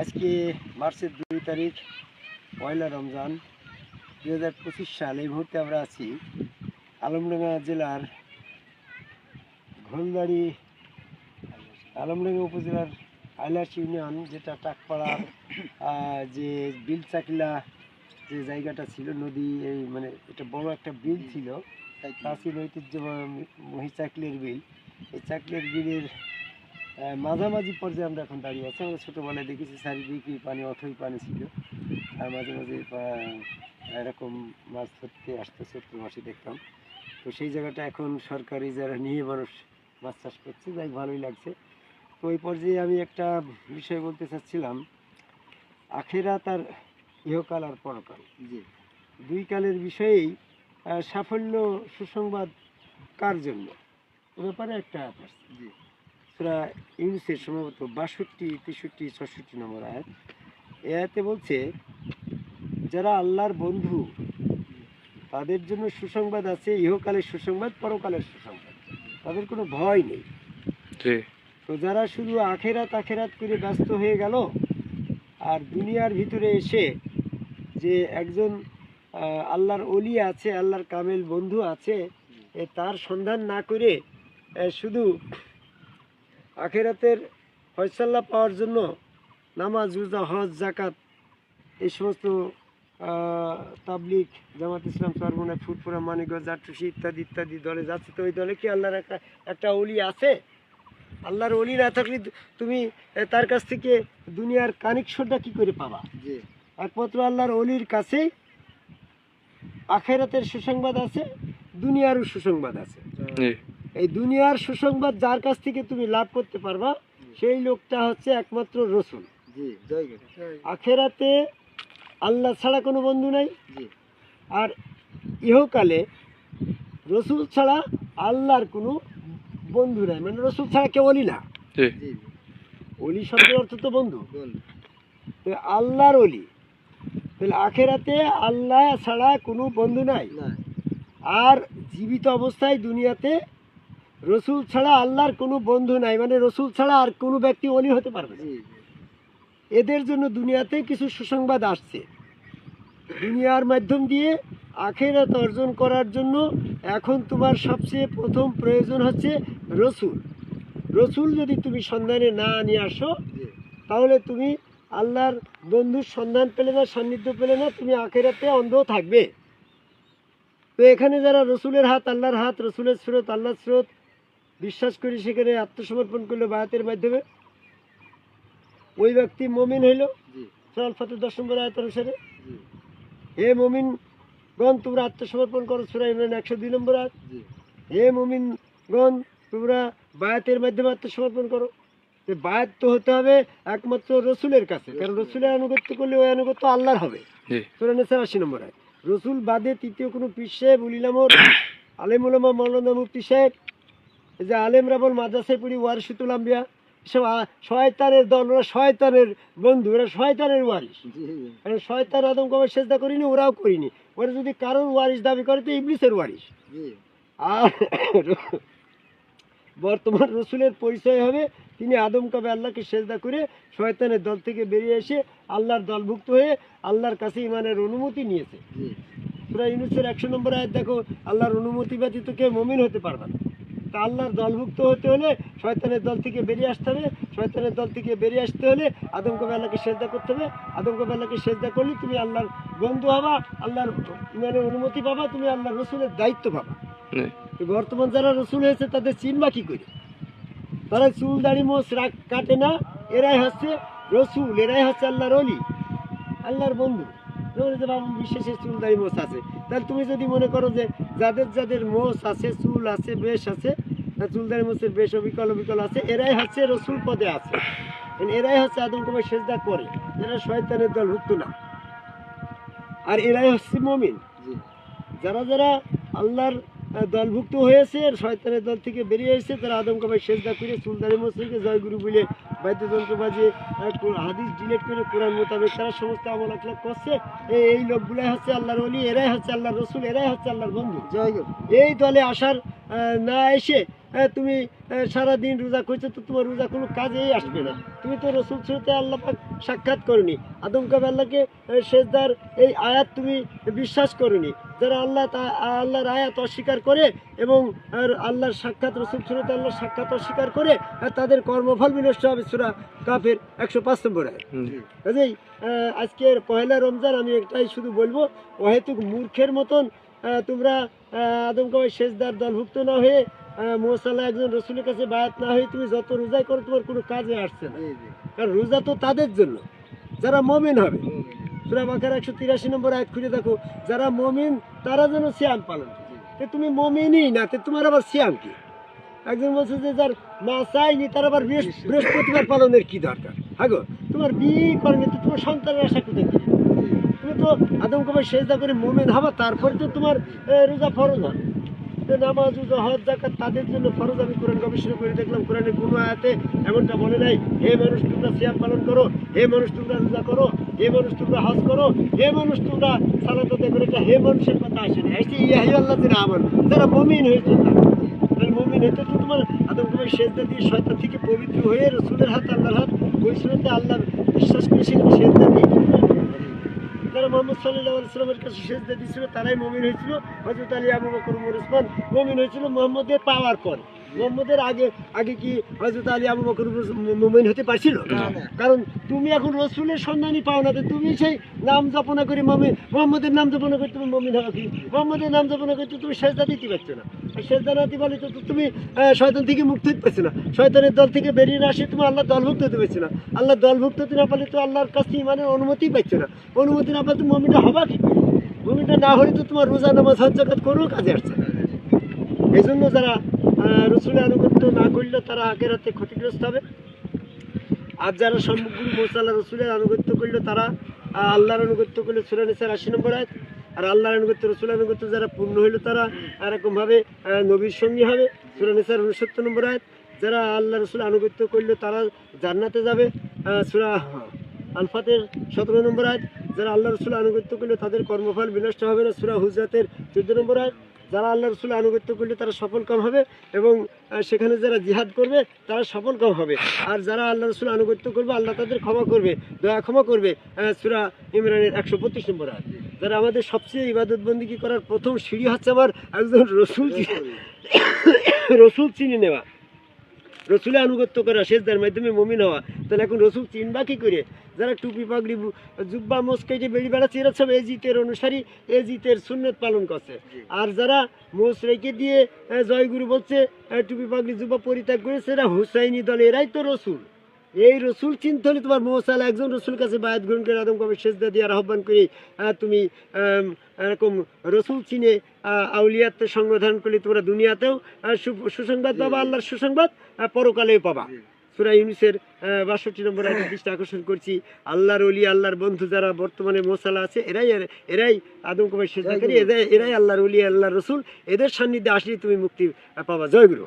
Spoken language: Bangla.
আজকে মার্চের দুই তারিখ পয়লা রমজান দু হাজার পঁচিশ সাল। এই মুহূর্তে আমরা আছি আলমডাঙ্গা জেলার ঘোলদাড়ি আলমডাঙ্গা উপজেলার আইলাস ইউনিয়ন যেটা টাকপাড়ার যে বিল চাকলা যে জায়গাটা ছিল নদী এই মানে এটা বড় একটা বিল ছিল। প্রাচীন ঐতিহ্যবাহী চাকলের বিল। এই চাকলের বিলের মাঝামাঝি পর্যায়ে আমরা এখন দাঁড়িয়ে আছি। আমরা ছোটোবেলায় দেখেছি চারিদিকে পানি অথই পানি ছিল। আর মাঝে মাঝে এরকম মাছ ধরতে আসতে ছোট্ট মাসে দেখতাম। তো সেই জায়গাটা এখন সরকারি যারা নিয়ে মানুষ মাছ চাষ করছে যাই ভালোই লাগছে। তো ওই পর্যায়ে আমি একটা বিষয় বলতে চাচ্ছিলাম। আখেরা তার ইহকাল আর পরকাল। জি। দুই কালের বিষয়েই সাফল্য সুসংবাদ কার জন্য? ব্যাপারে একটা। জি। সুরা ইউনুসের সম্ভবত বাষট্টি তেষট্টি ছষট্টি নম্বর আয়াত। এ আয়াতে বলছে যারা আল্লাহর বন্ধু তাদের জন্য সুসংবাদ আছে ইহকালের সুসংবাদ পরকালের সুসংবাদ। তাদের কোনো ভয় নেই। তো যারা শুধু আখেরাত আখেরাত করে ব্যস্ত হয়ে গেল আর দুনিয়ার ভিতরে এসে যে একজন আল্লাহর অলি আছে আল্লাহর কামেল বন্ধু আছে এ তার সন্ধান না করে শুধু আখেরাতের ফয়সাল্লা পাওয়ার জন্য নামাজ রোজা হজ জাকাত এই সমস্ত তাবলিক জামাত ইসলাম সরমনা ফুটপুরা মানিকগঞ্জ আটুসি ইত্যাদি ইত্যাদি দলে যাচ্ছে। তো ওই দলে কি আল্লাহর একটা একটা অলি আছে? আল্লাহর অলি না থাকলে তুমি তার কাছ থেকে দুনিয়ার কানেকশনটা কি করে পাবা? জি। একমাত্র আল্লাহর অলির কাছে আখেরাতের সুসংবাদ আছে দুনিয়ারও সুসংবাদ আছে। জি। এই দুনিয়ার সুসংবাদ যার কাছ থেকে তুমি লাভ করতে পারবা সেই লোকটা হচ্ছে একমাত্র রসুল। জি আখেরাতে আল্লাহ ছাড়া কোনো বন্ধু নাই। জি। আর ইহকালে রসুল ছাড়া আল্লাহর কোনো বন্ধু নাই। মানে রসুল ছাড়া কেউ অলি না। অলি শব্দের অর্থ তো বন্ধু। বল আল্লাহর অলি। তাহলে আখেরাতে আল্লাহ ছাড়া কোনো বন্ধু নাই। না আর জীবিত অবস্থায় দুনিয়াতে রসুল ছাড়া আল্লাহর কোনো বন্ধু নাই। মানে রসুল ছাড়া আর কোনো ব্যক্তি অলি হতে পারবে না। এদের জন্য দুনিয়াতে কিছু সুসংবাদ আসছে। দুনিয়ার মাধ্যম দিয়ে আখেরাত অর্জন করার জন্য এখন তোমার সবচেয়ে প্রথম প্রয়োজন হচ্ছে রসুল। রসুল যদি তুমি সন্ধানে না নিয়ে আসো, তাহলে তুমি আল্লাহর বন্ধুর সন্ধান পেলে না, সান্নিধ্য পেলে না, তুমি আখেরাতে অন্ধ থাকবে। তো এখানে যারা রসুলের হাত, আল্লাহর হাত, রসুলের স্রোত, আল্লাহর স্রোত বিশ্বাস করি সেখানে আত্মসমর্পণ করল বায়াতের মাধ্যমে। ওই ব্যক্তি মমিন হইল। জি। সরাল ফাতে দশ নম্বর আয়ত অনুসারে। হে মমিন গণ তোমরা আত্মসমর্পণ করো সুরা ইমরান একশো দুই নম্বর আয়াত। জি। হে মমিন গণ তোমরা বায়াতের মাধ্যমে আত্মসমর্পণ করো। তো বায়াত তো হতে হবে একমাত্র রসুলের কাছে। কারণ রসুলের আনুগত্য করলে ওই আনুগত্য আল্লাহর হবে। সুরানেসার আশি নম্বর আয় রসুল বাদে তৃতীয় কোনো পীর সাহেব উলিলামর আলেমুলামা মৌলানা মুফতি সাহেব যে আলেমরা বল মাদ্রাসায় পড়ি ওয়ারিসুতুল আম্বিয়া শয়তানের দল ওরা শয়তানের বন্ধু ওরা শয়তানের ওয়ারিস কারণ শয়তান আদম কবে চেষ্টা করিনি ওরাও করিনি। ওরা যদি কারোর ওয়ারিস দাবি করে তো ইবলিসের ওয়ারিস আর বর্তমান রসুলের পরিচয় হবে তিনি আদম কবে আল্লাহকে সেজদা করে শয়তানের দল থেকে বেরিয়ে এসে আল্লাহর দলভুক্ত হয়ে আল্লাহর কাছে ইমানের অনুমতি নিয়েছে। সুরা ইউনুসের একশো নম্বর আয়াত দেখো আল্লাহর অনুমতি ব্যতীত কেউ মমিন হতে পারবে না। আল্লাহর দলভুক্ত হতে হলে শয়তানের দল থেকে বেরিয়ে আসতে হবে। শয়তানের দল থেকে বেরিয়ে আসতে হলে আদম কবে আল্লাহকে সেজদা করতে হবে। আদম কবে আল্লাহকে সেজদা করলে তুমি আল্লাহর বন্ধু হবা আল্লাহর মানে অনুমতি পাবা তুমি আল্লাহর রসুলের দায়িত্ব পাবা। বর্তমান যারা রসুল হয়েছে তাদের চিনবা কি করে? তারা চুল দাড়ি মোষ রাগ কাটে না এরাই হচ্ছে রসুল এরাই হচ্ছে আল্লাহর অলি আল্লাহর বন্ধু। যে বাবুল বিশ্বাসের চুল দাড়ি মোষ আছে। তাহলে তুমি যদি মনে করো যে যাদের যাদের মোষ আছে চুল আছে বেশ আছে তা চুল দাড়ি মোষের বেশ অবিকল অবিকল আছে এরাই হচ্ছে রসুল পদে আছে। এরাই হচ্ছে আদম কুমার সেজদা করে। শয়তানের দল হুক্ত না। আর এরাই হচ্ছে মমিন। যারা যারা আল্লাহর দলভুক্ত হয়েছে আর শয়তানের দল থেকে বেরিয়ে এসেছে তারা আদম কাবাই সেজদা করে চুলদারি মসজিদকে জয়গুরু বলে বাদ্যযন্ত্র বাজিয়ে হাদিস ডিলেট করে কোরআন মোতাবেক তারা সমস্ত আমল আখলাক করছে। এই এই লোকগুলাই হচ্ছে আল্লাহর অলি এরাই হচ্ছে আল্লাহর রসুল এরাই হচ্ছে আল্লাহর বন্ধু। জয় গুরু এই দলে আসার না এসে তুমি সারাদিন রোজা করছ তো তোমার রোজা কোনো কাজেই আসবে না। তুমি তো রসুল সুরতে আল্লাহ পাক সাক্ষাৎ করনি। আদম কাবে আল্লাহকে সেজদার এই আয়াত তুমি বিশ্বাস করনি। যারা আল্লাহ আল্লাহর আয়াত অস্বীকার করে এবং আর আল্লাহর সাক্ষাৎ রসুল সুরতে আল্লাহর সাক্ষাৎ অস্বীকার করে আর তাদের কর্মফল বিনষ্ট হবে সুরা কাফের একশো পাঁচ নম্বর কাজেই আজকের পয়লা রমজান আমি একটাই শুধু বলব অহেতুক মূর্খের মতন তোমরা আহ, আদম কাবাই শেষদার দলভুক্ত না হয়ে মোসাল্লাহ একজন রসুলের কাছে বায়াত না হয়ে তুমি যত রোজাই করো তোমার কোনো কাজে আসছে না। কারণ রোজা তো তাদের জন্য। যারা মমিন হবে সুরা বাকার একশো তিরাশি নম্বর এক খুঁজে দেখো, যারা মমিন, তারা যেন সিয়াম পালন। তে তুমি মমিনই না, তে তোমার আবার সিয়াম কি? একজন বলছে যে, যার মা চাইনি তার আবার বৃহস্প- বৃহস্পতিবার পালনের কি দরকার? হাগো তোমার বিয়ে করেনি তো তোমার সন্তানের আশা কোথায় তুমি তো আদম কবে শেষ করে মোমেন হবা, তারপরে তো তোমার রোজা ফরজ হয় তো নামাজ রোজা হজ জাকাত তাদের জন্য ফরজ আমি কোরআন গবেষণা করে দেখলাম। কোরআনে কোনো আয়াতে এমনটা বলে নাই, হে মানুষ, তোমরা সিয়াম পালন করো, হে মানুষ, তোমরা রোজা করো, হে মানুষ, তোমরা হজ করো, হে মানুষ, তোমরা সালাত করো। এটা হে মানুষের কথা আসেনি আসছে ইয়াহি আল্লাহ যারা আমার যারা মমিন হয়েছে তাহলে মমিন হতে তো তোমার আদম কবে সেজদা দিয়ে শয়তান থেকে পবিত্র হয়ে রসুলের হাত, আল্লাহর হাত ওই সুরতে আল্লাহ বিশ্বাস করে সেজদা দিয়ে যারা মোহাম্মদ সাল্লাহ সাল্লামের কাছে সেজদা দিয়েছিল তারাই মমিন হয়েছিল। হজরত আলী আবু বকর উমর ওসমান মমিন হয়েছিল মোহাম্মদের পাওয়ার পর। মোহাম্মদের আগে আগে কি হজরত আলী আবু বকর মমিন হতে পারছিল? কারণ তুমি এখন রসুলের সন্ধানই পাও না তো তুমি সেই নাম জপনা করে মমিন মোহাম্মদের নাম জপনা করে তুমি মমিন হওয়া কি? মোহাম্মদের নাম জপনা করে তুমি সেজদা দিতে পারছ না। আর সেজদা না তো তুমি শয়তান থেকে মুক্ত হতে না শয়তানের দল থেকে বেরিয়ে না আসে তুমি আল্লাহ দলভুক্ত হতে পারছ না আল্লাহ দলভুক্ত হতে না পারলে তো আল্লাহর কাছ থেকে ইমানের অনুমতিই পাচ্ছ না। অনুমতি না পারলে তুমি মমিনটা হবা কি? করে? মমিনটা না হলে তো তোমার রোজা, নামাজ, হজ, জাকাত কোনো কাজে আসছে না। এই জন্য যারা রসুলের আনুগত্য না করলে তারা আগের হাতে ক্ষতিগ্রস্ত হবে। আর যারা সম্মুখগুরু মোসাল্লাহ রসুলের আনুগত্য করল তারা আল্লাহর আনুগত্য করলে সুরানিসার আশি নম্বর আয়াত। আর আল্লাহ আনুগত্য রসুল আনুগত্য যারা পূর্ণ হইল তারা এরকমভাবে নবীর সঙ্গী হবে। সুরানিসার উনসত্তর নম্বর আয়াত, যারা আল্লাহ রসুল আনুগত্য করলে তারা জান্নাতে যাবে। সুরা আলফাতের সতেরো নম্বর আয় যারা আল্লাহ রসুল আনুগত্য করলে তাদের কর্মফল বিনষ্ট হবে না। সুরা হুজরাতের চোদ্দ নম্বর আয়াত যারা আল্লাহ রসুল আনুগত্য করলে তারা সফল কাম হবে এবং সেখানে যারা জিহাদ করবে তারা সফল কাম হবে। আর যারা আল্লাহ রসুল আনুগত্য করবে, আল্লাহ তাদের ক্ষমা করবে, দয়া ক্ষমা করবে সুরা ইমরানের একশো পঁচিশ নম্বর আয়াত। যারা আমাদের সবচেয়ে ইবাদত বন্দিগি করার প্রথম সিঁড়ি হচ্ছে আমার একজন রসুল রসুল চিনে নেওয়া। রসুলের আনুগত্য করা, সেজদার মাধ্যমে মমিন হওয়া। তাহলে এখন রসুল চিনবা কি করে? যারা টুপি পাগড়ি জুব্বা মোসকাইটে বেড়ি বেড়াচ্ছে এরা সব এজিতের অনুসারী এজিতের সুন্নত পালন করছে। আর যারা মোস রেখে দিয়ে জয়গুরু বলছে টুপি পাগড়ি জুব্বা পরিত্যাগ করেছে এরা হুসাইনি দল এরাই তো রসুল। এই রসুল চিনতে হলে তোমার মৌসাল একজন রসুল কাছে বায়াত গ্রহণ করে আদম কবে সেজদা দিয়ে আর আহ্বান করে। তুমি এরকম রসুল চিনে আউলিয়াত সংগঠন করলে তোমরা দুনিয়াতেও সুসংবাদ পাবা আল্লাহর সুসংবাদ পরকালেও পাবা। সুরা ইউনিসের বাষট্টি নম্বর একটা দৃষ্টি আকর্ষণ করছি। আল্লাহর অলি আল্লাহর বন্ধু যারা বর্তমানে মোসালা আছে এরাই এরাই আদম কুমার শেষ এরাই এরাই আল্লাহর অলি আল্লাহর রসুল। এদের সান্নিধ্যে আসলে তুমি মুক্তি পাবা। জয় গুরু।